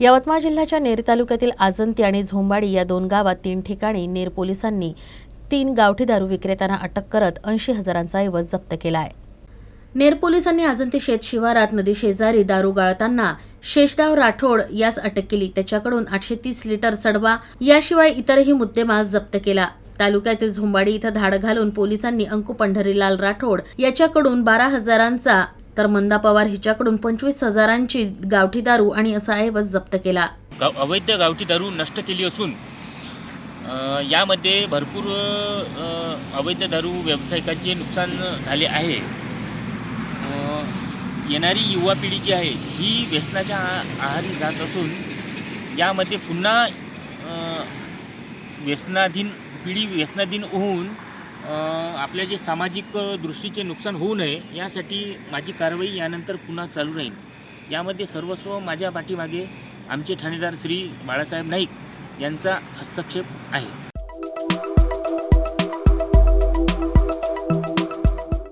यवतमाळ जिल्ह्याच्या नेर तालुक्यातील आजंती आणि झोंबाडी या दोन गावात तीन ठिकाणी नेर पोलिसांनी तीन गावठी दारू विक्रेत्यांना अटक करत ऐंशी हजारांचा ऐवज जप्त केला आहे नेर पोलिसांनी आजंती शेत शिवारात नदी शेजारी दारू गाळताना शेषराव राठोड यास अटक केली. त्याच्याकडून आठशे तीस लिटर सडवा याशिवाय इतरही मुद्देमाल जप्त केला. तालुक्यातील झोंबाडी इथं धाड घालून पोलिसांनी अंकु पंढरीलाल राठोड याच्याकडून बारा हजारांचा तर मंदा पवार हिच्याकडून पंचवीस हजारांची गावठी दारू आणि असा ऐवज जप्त केला. गाव अवैध गावठी दारू नष्ट केली असून यामध्ये भरपूर अवैध दारू व्यावसायिकांचे नुकसान झाले आहे. येणारी युवा पिढी जी आहे ही व्यसनाच्या आहारी जात असून यामध्ये पुन्हा व्यसनाधीन पिढी व्यसनाधीन होऊन आपल्या जे सामाजिक दृष्टीचे नुकसान होऊ नये यासाठी माझी कारवाई यानंतर पुन्हा चालू राहील. यामध्ये सर्वस्व माझ्या पाठीमागे आमचे ठाणेदार श्री बाळासाहेब नाईक यांचा हस्तक्षेप आहे.